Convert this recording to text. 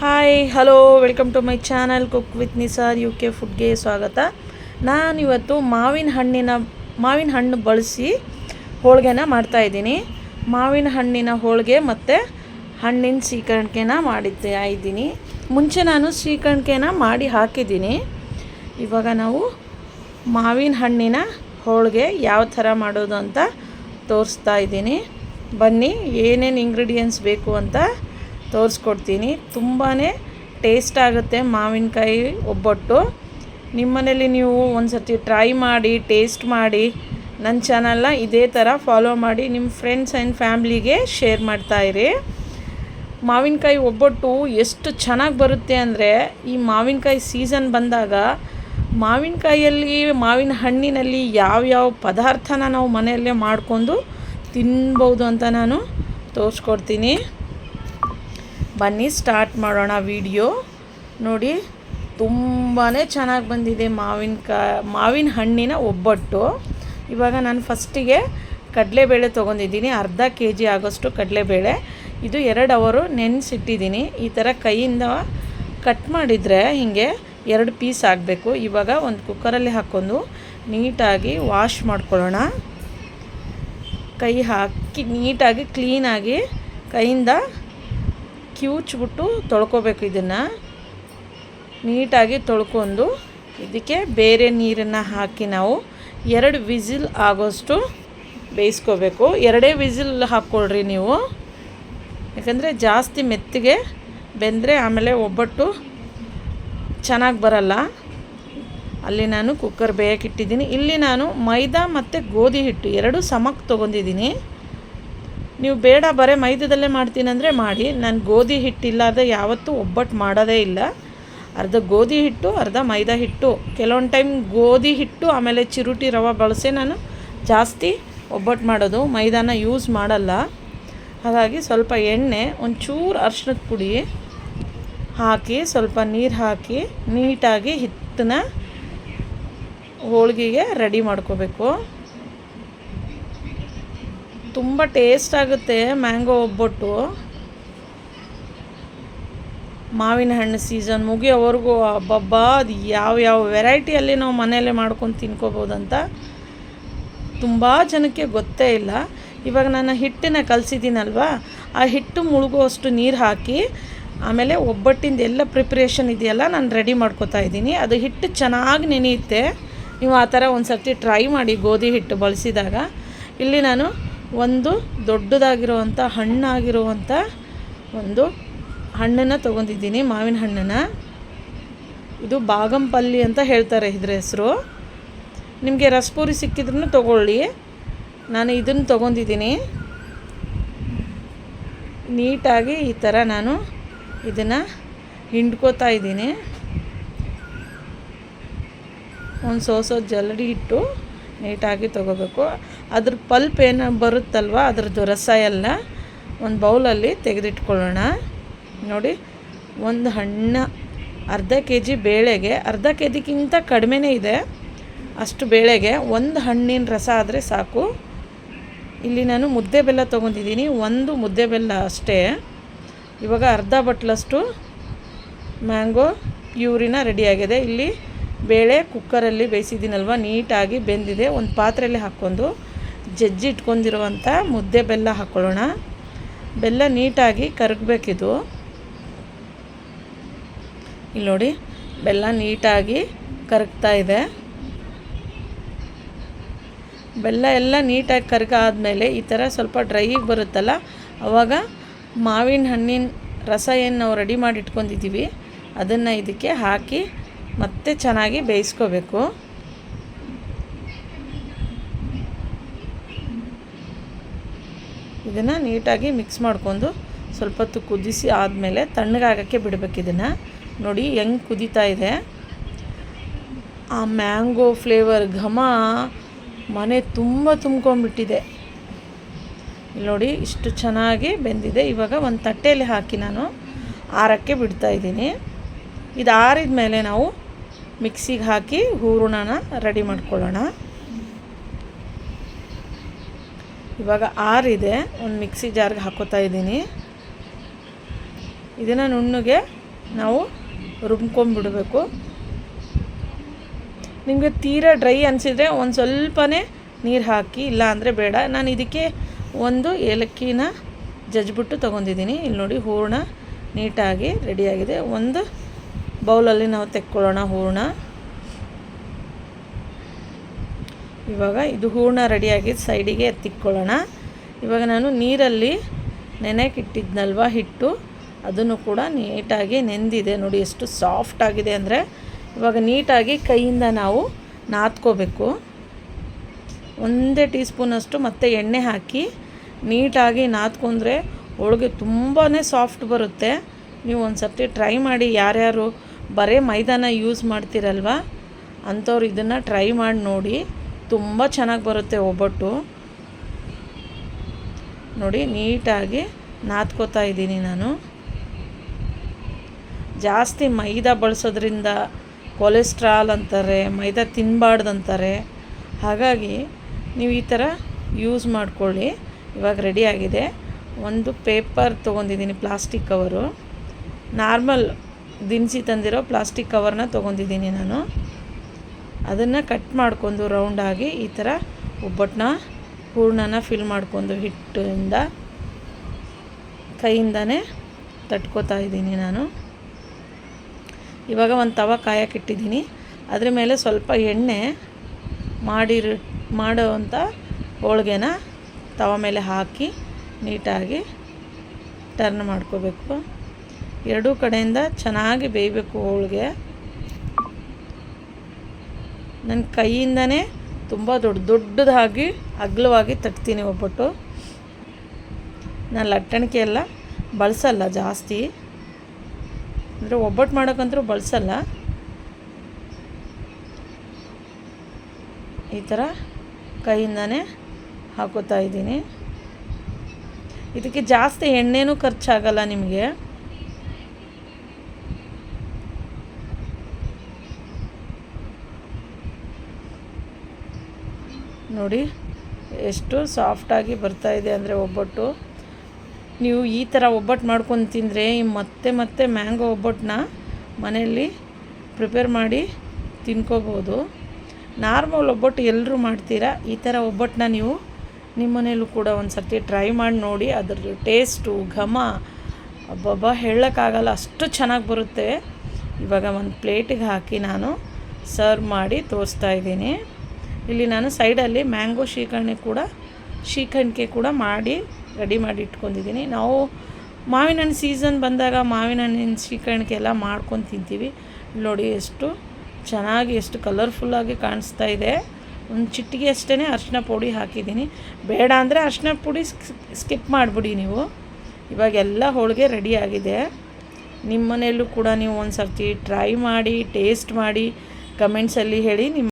Hi hello welcome to my channel cook with Nisar U K ಫುಡ್ಗೆ ಸ್ವಾಗತ. ನಾನಿವತ್ತು ಮಾವಿನ ಹಣ್ಣಿನ, ಮಾವಿನ ಹಣ್ಣು ಬಳಸಿ ಹೋಳಿಗೆನ ಮಾಡ್ತಾಯಿದ್ದೀನಿ ಮಾವಿನ ಹಣ್ಣಿನ ಹೋಳಿಗೆ ಮತ್ತು ಹಣ್ಣಿನ ಸೀಕರ್ಣಿಕೆನ ಮಾಡಿದ್ದೆ, ಇದ್ದೀನಿ. ಮುಂಚೆ ನಾನು ಸೀಕರಣಿಕೆನ ಮಾಡಿ ಹಾಕಿದ್ದೀನಿ. ಇವಾಗ ನಾವು ಮಾವಿನ ಹಣ್ಣಿನ ಹೋಳಿಗೆ ಯಾವ ಥರ ಮಾಡೋದು ಅಂತ ತೋರಿಸ್ತಾ ಇದ್ದೀನಿ. ಬನ್ನಿ ಏನೇನು ಇಂಗ್ರೀಡಿಯೆಂಟ್ಸ್ ಬೇಕು ಅಂತ ತೋರಿಸ್ಕೊಡ್ತೀನಿ. ತುಂಬಾ ಟೇಸ್ಟ್ ಆಗುತ್ತೆ ಮಾವಿನಕಾಯಿ ಒಬ್ಬಟ್ಟು. ನಿಮ್ಮನೇಲಿ ನೀವು ಒಂದು ಸರ್ತಿ ಟ್ರೈ ಮಾಡಿ ಟೇಸ್ಟ್ ಮಾಡಿ ನನ್ನ ಚಾನಲ್ನ ಇದೇ ಥರ ಫಾಲೋ ಮಾಡಿ ನಿಮ್ಮ ಫ್ರೆಂಡ್ಸ್ ಆ್ಯಂಡ್ ಫ್ಯಾಮ್ಲಿಗೆ ಶೇರ್ ಮಾಡ್ತಾಯಿರಿ ಮಾವಿನಕಾಯಿ ಒಬ್ಬಟ್ಟು ಎಷ್ಟು ಚೆನ್ನಾಗಿ ಬರುತ್ತೆ ಅಂದರೆ, ಈ ಮಾವಿನಕಾಯಿ ಸೀಸನ್ ಬಂದಾಗ ಮಾವಿನಕಾಯಲ್ಲಿ, ಮಾವಿನ ಹಣ್ಣಿನಲ್ಲಿ ಯಾವ್ಯಾವ ಪದಾರ್ಥನ ನಾವು ಮನೆಯಲ್ಲೇ ಮಾಡಿಕೊಂಡು ತಿನ್ಬೋದು ಅಂತ ನಾನು ತೋರಿಸ್ಕೊಡ್ತೀನಿ. ಬನ್ನಿ ಸ್ಟಾರ್ಟ್ ಮಾಡೋಣ ವಿಡಿಯೋ ನೋಡಿ ತುಂಬಾ ಚೆನ್ನಾಗಿ ಬಂದಿದೆ ಮಾವಿನ ಮಾವಿನ ಹಣ್ಣಿನ ಒಬ್ಬಟ್ಟು. ಇವಾಗ ನಾನು ಫಸ್ಟಿಗೆ ಕಡಲೆಬೇಳೆ ತೊಗೊಂಡಿದ್ದೀನಿ, ಅರ್ಧ ಕೆ ಜಿ ಆಗೋಷ್ಟು ಕಡಲೆಬೇಳೆ. ಇದು ಎರಡು ಅವರು ನೆನೆಸಿಟ್ಟಿದ್ದೀನಿ. ಈ ಥರ ಕೈಯಿಂದ ಕಟ್ ಮಾಡಿದರೆ ಹೀಗೆ ಎರಡು ಪೀಸ್ ಆಗಬೇಕು. ಇವಾಗ ಒಂದು ಕುಕ್ಕರಲ್ಲಿ ಹಾಕ್ಕೊಂಡು ನೀಟಾಗಿ ವಾಶ್ ಮಾಡ್ಕೊಳ್ಳೋಣ. ಕೈ ಹಾಕಿ ನೀಟಾಗಿ ಕ್ಲೀನಾಗಿ ಕೈಯಿಂದ ಕಿವುಚ್ಬಿಟ್ಟು ತೊಳ್ಕೊಬೇಕು ಇದನ್ನು. ನೀಟಾಗಿ ತೊಳ್ಕೊಂಡು ಇದಕ್ಕೆ ಬೇರೆ ನೀರನ್ನು ಹಾಕಿ ನಾವು ಎರಡು ವಿಝಿಲ್ ಆಗೋಷ್ಟು ಬೇಯಿಸ್ಕೋಬೇಕು. ಎರಡೇ ವಿಝಿಲ್ ಹಾಕ್ಕೊಳ್ರಿ ನೀವು. ಯಾಕಂದರೆ ಜಾಸ್ತಿ ಮೆತ್ತಗೆ ಬೆಂದರೆ ಆಮೇಲೆ ಒಬ್ಬಟ್ಟು ಚೆನ್ನಾಗಿ ಬರಲ್ಲ. ಅಲ್ಲಿ ನಾನು ಕುಕ್ಕರ್ ಬೇಯಕ್ಕಿಟ್ಟಿದ್ದೀನಿ ಇಲ್ಲಿ ನಾನು ಮೈದಾ ಮತ್ತು ಗೋಧಿ ಹಿಟ್ಟು ಎರಡು ಸಮಕ್ಕೆ ತೊಗೊಂಡಿದ್ದೀನಿ. ನೀವು ಬೇಡ, ಬರೀ ಮೈದದಲ್ಲೇ ಮಾಡ್ತೀನಿ ಅಂದರೆ ಮಾಡಿ. ನಾನು ಗೋಧಿ ಹಿಟ್ಟಿಲ್ಲದೆ ಯಾವತ್ತೂ ಒಬ್ಬಟ್ಟು ಮಾಡೋದೇ ಇಲ್ಲ. ಅರ್ಧ ಗೋಧಿ ಹಿಟ್ಟು, ಅರ್ಧ ಮೈದಾ ಹಿಟ್ಟು. ಕೆಲವೊಂದು ಟೈಮ್ ಗೋಧಿ ಹಿಟ್ಟು, ಆಮೇಲೆ ಚಿರುಟಿ ರವೆ ಬಳಸಿ ನಾನು ಜಾಸ್ತಿ ಒಬ್ಬಟ್ಟು ಮಾಡೋದು. ಮೈದಾನ ಯೂಸ್ ಮಾಡಲ್ಲ. ಹಾಗಾಗಿ ಸ್ವಲ್ಪ ಎಣ್ಣೆ, ಒಂಚೂರು ಅರ್ಶಿನದ ಪುಡಿ ಹಾಕಿ, ಸ್ವಲ್ಪ ನೀರು ಹಾಕಿ, ನೀಟಾಗಿ ಹಿಟ್ಟನ್ನ ಹೋಳಿಗೆಗೆ ರೆಡಿ ಮಾಡ್ಕೋಬೇಕು. ತುಂಬ ಟೇಸ್ಟ್ ಆಗುತ್ತೆ ಮ್ಯಾಂಗೋ ಒಬ್ಬಟ್ಟು. ಮಾವಿನ ಹಣ್ಣು ಸೀಸನ್ ಮುಗಿಯೋವರೆಗೂ ಹಬ್ಬಬ್ಬ ಅದು ಯಾವ ಯಾವ ವೆರೈಟಿಯಲ್ಲಿ ನಾವು ಮನೆಯಲ್ಲೇ ಮಾಡ್ಕೊಂಡು ತಿನ್ಕೋಬೋದಂತ ತುಂಬ ಜನಕ್ಕೆ ಗೊತ್ತೇ ಇಲ್ಲ. ಇವಾಗ ನಾನು ಹಿಟ್ಟನ್ನ ಕಲಸಿದ್ದೀನಲ್ವ? ಆ ಹಿಟ್ಟು ಮುಳುಗುವಷ್ಟು ನೀರು ಹಾಕಿ, ಆಮೇಲೆ ಒಬ್ಬಟ್ಟಿಂದ ಎಲ್ಲ ಪ್ರಿಪ್ರೇಷನ್ ಇದೆಯಲ್ಲ ನಾನು ರೆಡಿ ಮಾಡ್ಕೋತಾ ಇದ್ದೀನಿ. ಅದು ಹಿಟ್ಟು ಚೆನ್ನಾಗಿ ನೆನೆಯುತ್ತೆ. ನೀವು ಆ ಥರ ಒಂದು ಸರ್ತಿ ಟ್ರೈ ಮಾಡಿ ಗೋಧಿ ಹಿಟ್ಟು ಬಳಸಿದಾಗ. ಇಲ್ಲಿ ನಾನು ಒಂದು ದೊಡ್ಡದಾಗಿರುವಂಥ ಹಣ್ಣಾಗಿರುವಂಥ ಒಂದು ಹಣ್ಣನ್ನು ತೊಗೊಂಡಿದ್ದೀನಿ, ಮಾವಿನ ಹಣ್ಣನ್ನು. ಇದು ಬಾಗಂಪಲ್ಲಿ ಅಂತ ಹೇಳ್ತಾರೆ ಇದ್ರ ಹೆಸರು. ನಿಮಗೆ ರಸ್ಪೂರಿ ಸಿಕ್ಕಿದ್ರೂ ತೊಗೊಳ್ಳಿ. ನಾನು ಇದನ್ನು ತೊಗೊಂಡಿದ್ದೀನಿ. ನೀಟಾಗಿ ಈ ಥರ ನಾನು ಇದನ್ನು ಹಿಂಡ್ಕೋತಾ ಇದ್ದೀನಿ. ಒಂದು ಸೋಸೋ ಜಲ್ಲಡಿ ಇಟ್ಟು ನೀಟಾಗಿ ತೊಗೋಬೇಕು. ಅದ್ರ ಪಲ್ಪ್ ಏನು ಬರುತ್ತಲ್ವ, ಅದ್ರದ್ದು ರಸ ಎಲ್ಲ ಒಂದು ಬೌಲಲ್ಲಿ ತೆಗೆದಿಟ್ಕೊಳ್ಳೋಣ. ನೋಡಿ, ಒಂದು ಹಣ್ಣು, ಅರ್ಧ ಕೆ ಜಿ ಬೇಳೆಗೆ, ಅರ್ಧ ಕೆ ಜಿಗಿಂತ ಕಡಿಮೆನೇ ಇದೆ. ಅಷ್ಟು ಬೇಳೆಗೆ ಒಂದು ಹಣ್ಣಿನ ರಸ ಆದರೆ ಸಾಕು. ಇಲ್ಲಿ ನಾನು ಮುದ್ದೆ ಬೆಲ್ಲ ತೊಗೊಂಡಿದ್ದೀನಿ, ಒಂದು ಮುದ್ದೆ ಬೆಲ್ಲ ಅಷ್ಟೇ. ಇವಾಗ ಅರ್ಧ ಬಟ್ಲಷ್ಟು ಮ್ಯಾಂಗೋ ಪ್ಯೂರಿನ ರೆಡಿಯಾಗಿದೆ. ಇಲ್ಲಿ ಬೇಳೆ ಕುಕ್ಕರಲ್ಲಿ ಬೇಯಿಸಿದ್ದೀನಲ್ವ? ನೀಟಾಗಿ ಬೆಂದಿದೆ. ಒಂದು ಪಾತ್ರೆಯಲ್ಲಿ ಹಾಕ್ಕೊಂಡು ಜಜ್ಜಿ ಇಟ್ಕೊಂಡಿರುವಂಥ ಮುದ್ದೆ ಬೆಲ್ಲ ಹಾಕ್ಕೊಳ್ಳೋಣ ಬೆಲ್ಲ ನೀಟಾಗಿ ಕರಗಬೇಕಿದು. ಇಲ್ಲಿ ನೋಡಿ, ಬೆಲ್ಲ ನೀಟಾಗಿ ಕರಗ್ತಾ ಇದೆ. ಬೆಲ್ಲ ಎಲ್ಲ ನೀಟಾಗಿ ಕರಗಾದ್ಮೇಲೆ ಈ ಥರ ಸ್ವಲ್ಪ ಡ್ರೈಗೆ ಬರುತ್ತಲ್ಲ ಆವಾಗ ಮಾವಿನ ಹಣ್ಣಿನ ರಸ ಏನು ನಾವು ರೆಡಿ ಮಾಡಿ ಇಟ್ಕೊಂಡಿದ್ದೀವಿ. ಅದನ್ನು ಇದಕ್ಕೆ ಹಾಕಿ ಮತ್ತೆ ಚೆನ್ನಾಗಿ ಬೇಯಿಸ್ಕೋಬೇಕು. ಇದನ್ನು ನೀಟಾಗಿ ಮಿಕ್ಸ್ ಮಾಡ್ಕೊಂಡು ಸ್ವಲ್ಪ ಹೊತ್ತು ಕುದಿಸಿ ಆದಮೇಲೆ ತಣ್ಣಗಾಗೋಕ್ಕೆ ಬಿಡಬೇಕು ಇದನ್ನು. ನೋಡಿ ಹೆಂಗೆ ಕುದೀತಾ ಇದೆ. ಆ ಮ್ಯಾಂಗೋ ಫ್ಲೇವರ್ ಘಮ ಮನೆ ತುಂಬ ತುಂಬ್ಕೊಂಡ್ಬಿಟ್ಟಿದೆ. ನೋಡಿ ಇಷ್ಟು ಚೆನ್ನಾಗಿ ಬೆಂದಿದೆ. ಇವಾಗ ಒಂದು ತಟ್ಟೆಯಲ್ಲಿ ಹಾಕಿ ನಾನು ಆರಕ್ಕೆ ಬಿಡ್ತಾ ಇದ್ದೀನಿ. ಇದು ಆರಿದ ಮೇಲೆ ನಾವು ಮಿಕ್ಸಿಗೆ ಹಾಕಿ ಹೂರಣನ ರೆಡಿ ಮಾಡ್ಕೊಳ್ಳೋಣ. ಇವಾಗ ಆರಿದೆ ಒಂದು ಮಿಕ್ಸಿ ಜಾರ್ಗೆ ಹಾಕೋತಾ ಇದ್ದೀನಿ. ಇದನ್ನು ನುಣ್ಣಗೆ ನಾವು ರುಬ್ಕೊಂಬಿಡಬೇಕು. ನಿಮಗೆ ತೀರಾ ಡ್ರೈ ಅನಿಸಿದರೆ ಒಂದು ಸ್ವಲ್ಪನೇ ನೀರು ಹಾಕಿ, ಇಲ್ಲ ಅಂದರೆ ಬೇಡ. ನಾನು ಇದಕ್ಕೆ ಒಂದು ಏಲಕ್ಕಿನ ಜಜ್ಬಿಟ್ಟು ತೊಗೊಂಡಿದ್ದೀನಿ. ಇಲ್ಲಿ ನೋಡಿ ಹೂರಣ ನೀಟಾಗಿ ರೆಡಿಯಾಗಿದೆ ಒಂದು ಬೌಲಲ್ಲಿ ನಾವು ತೆಕ್ಕೊಳ್ಳೋಣ ಹೂರಣ. ಇವಾಗ ಇದು ಹೂರಣ ರೆಡಿಯಾಗಿ ಸೈಡಿಗೆ ಎತ್ತಿಕ್ಕೊಳ್ಳೋಣ ಇವಾಗ ನಾನು ನೀರಲ್ಲಿ ನೆನೆಕಿಟ್ಟಿದ್ನಲ್ವ ಹಿಟ್ಟು, ಅದನ್ನು ಕೂಡ ನೀಟಾಗಿ ನೆಂದಿದೆ ನೋಡಿ ಎಷ್ಟು ಸಾಫ್ಟ್ ಆಗಿದೆ ಅಂದರೆ. ಇವಾಗ ನೀಟಾಗಿ ಕೈಯಿಂದ ನಾವು ನಾದ್ಕೋಬೇಕು ಒಂದೇ ಟೀ ಸ್ಪೂನಷ್ಟು ಮತ್ತೆ ಎಣ್ಣೆ ಹಾಕಿ ನೀಟಾಗಿ ನಾದ್ಕೊಂಡ್ರೆ ಹೋಳಿಗೆ ತುಂಬಾ ಸಾಫ್ಟ್ ಬರುತ್ತೆ. ನೀವು ಒಂದು ಸರ್ತಿ ಟ್ರೈ ಮಾಡಿ ಯಾರ್ಯಾರು ಬರೀ ಮೈದಾನ ಯೂಸ್ ಮಾಡ್ತೀರಲ್ವ? ಅಂಥವ್ರು ಇದನ್ನು ಟ್ರೈ ಮಾಡಿ ನೋಡಿ, ತುಂಬ ಚೆನ್ನಾಗಿ ಬರುತ್ತೆ ಒಬ್ಬಟ್ಟು. ನೋಡಿ, ನೀಟಾಗಿ ನಾದ್ಕೋತಾ ಇದ್ದೀನಿ ನಾನು. ಜಾಸ್ತಿ ಮೈದಾ ಬಳಸೋದ್ರಿಂದ ಕೊಲೆಸ್ಟ್ರಾಲ್ ಅಂತಾರೆ, ಮೈದಾ ತಿನ್ನಬಾರ್ದಂತಾರೆ ಹಾಗಾಗಿ ನೀವು ಈ ಥರ ಯೂಸ್ ಮಾಡ್ಕೊಳ್ಳಿ. ಇವಾಗ ರೆಡಿಯಾಗಿದೆ ಒಂದು ಪೇಪರ್ ತೊಗೊಂಡಿದ್ದೀನಿ ಪ್ಲಾಸ್ಟಿಕ್ ಕವರು ನಾರ್ಮಲ್ ದಿನಸಿ ತಂದಿರೋ ಪ್ಲಾಸ್ಟಿಕ್ ಕವರ್ನ ತೊಗೊಂಡಿದ್ದೀನಿ ನಾನು. ಅದನ್ನು ಕಟ್ ಮಾಡ್ಕೊಂಡು ರೌಂಡಾಗಿ ಈ ಥರ ಒಬ್ಬಟ್ಟನ್ನ ಹೂರ್ಣನ ಫಿಲ್ ಮಾಡ್ಕೊಂಡು ಹಿಟ್ಟಿಂದ ಕೈಯಿಂದನೇ ತಟ್ಕೋತಾ ಇದ್ದೀನಿ ನಾನು. ಇವಾಗ ಒಂದು ತವ ಕಾಯಕ್ಕಿಟ್ಟಿದ್ದೀನಿ ಅದ್ರ ಮೇಲೆ ಸ್ವಲ್ಪ ಎಣ್ಣೆ ಮಾಡಿರು ಮಾಡೋವಂಥ ಹೋಳಿಗೆನ ತವ ಮೇಲೆ ಹಾಕಿ ನೀಟಾಗಿ ಟರ್ನ್ ಮಾಡ್ಕೋಬೇಕು. ಎರಡೂ ಕಡೆಯಿಂದ ಚೆನ್ನಾಗಿ ಬೇಯಬೇಕು ಹೋಳಿಗೆ. ನನ್ನ ಕೈಯಿಂದನೇ ತುಂಬ ದೊಡ್ಡ ದೊಡ್ಡದಾಗಿ, ಅಗಲವಾಗಿ ತಟ್ತೀನಿ ಒಬ್ಬಟ್ಟು. ನಾನು ಲಟ್ಟಣಿಕೆ ಎಲ್ಲ ಬಳಸಲ್ಲ ಜಾಸ್ತಿ. ಅಂದರೆ ಒಬ್ಬಟ್ಟು ಮಾಡೋಕ್ಕಂತೂ ಬಳಸಲ್ಲ. ಈ ಥರ ಕೈಯಿಂದನೇ ಹಾಕೋತಾ ಇದ್ದೀನಿ. ಇದಕ್ಕೆ ಜಾಸ್ತಿ ಎಣ್ಣೆನೂ ಖರ್ಚಾಗಲ್ಲ ನಿಮಗೆ. ನೋಡಿ, ಎಷ್ಟು ಸಾಫ್ಟಾಗಿ ಬರ್ತಾಯಿದೆ ಅಂದರೆ ಒಬ್ಬಟ್ಟು. ನೀವು ಈ ಥರ ಒಬ್ಬಟ್ಟು ಮಾಡ್ಕೊಂಡು ತಿಂದರೆ ಮತ್ತೆ ಮತ್ತೆ ಮ್ಯಾಂಗೋ ಒಬ್ಬಟ್ಟನ್ನ ಮನೆಯಲ್ಲಿ ಪ್ರಿಪೇರ್ ಮಾಡಿ ತಿನ್ಕೋಬೋದು. ನಾರ್ಮಲ್ ಒಬ್ಬಟ್ಟು ಎಲ್ಲರೂ ಮಾಡ್ತೀರಾ? ಈ ಥರ ಒಬ್ಬಟ್ಟನ್ನ ನೀವು ನಿಮ್ಮ ಮನೇಲೂ ಕೂಡ ಒಂದು ಸರ್ತಿ ಟ್ರೈ ಮಾಡಿ ನೋಡಿ ಅದರ ಟೇಸ್ಟು ಘಮ, ಅಬ್ಬಬ್ಬ, ಹೇಳೋಕ್ಕಾಗಲ್ಲ, ಅಷ್ಟು ಚೆನ್ನಾಗಿ ಬರುತ್ತೆ. ಇವಾಗ ಒಂದು ಪ್ಲೇಟಿಗೆ ಹಾಕಿ ನಾನು ಸರ್ವ್ ಮಾಡಿ ತೋರಿಸ್ತಾ ಇದ್ದೀನಿ. ಇಲ್ಲಿ ನಾನು ಸೈಡಲ್ಲಿ ಮ್ಯಾಂಗೋ ಶ್ರೀಕರಣೆ ಕೂಡ ಶ್ರೀಖಂಡಿಗೆ ಕೂಡ ಮಾಡಿ ರೆಡಿ ಮಾಡಿ ಇಟ್ಕೊಂಡಿದ್ದೀನಿ. ನಾವು ಮಾವಿನ ಹಣ್ಣು ಸೀಸನ್ ಬಂದಾಗ ಮಾವಿನ ಹಣ್ಣಿನ ಶ್ರೀಕರಣಿಕೆ ಎಲ್ಲ ಮಾಡ್ಕೊಂಡು ತಿಂತೀವಿ. ನೋಡಿ ಎಷ್ಟು ಚೆನ್ನಾಗಿ, ಎಷ್ಟು ಕಲರ್ಫುಲ್ಲಾಗಿ ಕಾಣಿಸ್ತಾ ಇದೆ. ಒಂದು ಚಿಟ್ಟಿಗೆ ಅಷ್ಟೇ ಅರ್ಶಿನ ಪುಡಿ ಹಾಕಿದ್ದೀನಿ. ಬೇಡ ಅಂದರೆ ಅರ್ಶಿನ ಪುಡಿ ಸ್ಕಿಪ್ ಮಾಡಿಬಿಡಿ ನೀವು. ಇವಾಗೆಲ್ಲ ಹೋಳಿಗೆ ರೆಡಿ ಆಗಿದೆ. ನಿಮ್ಮ ಮನೆಯಲ್ಲೂ ಕೂಡ ನೀವು ಒಂದು ಸರ್ತಿ ಟ್ರೈ ಮಾಡಿ ಟೇಸ್ಟ್ ಮಾಡಿ ಕಮೆಂಟ್ಸಲ್ಲಿ ಹೇಳಿ ನಿಮ್ಮ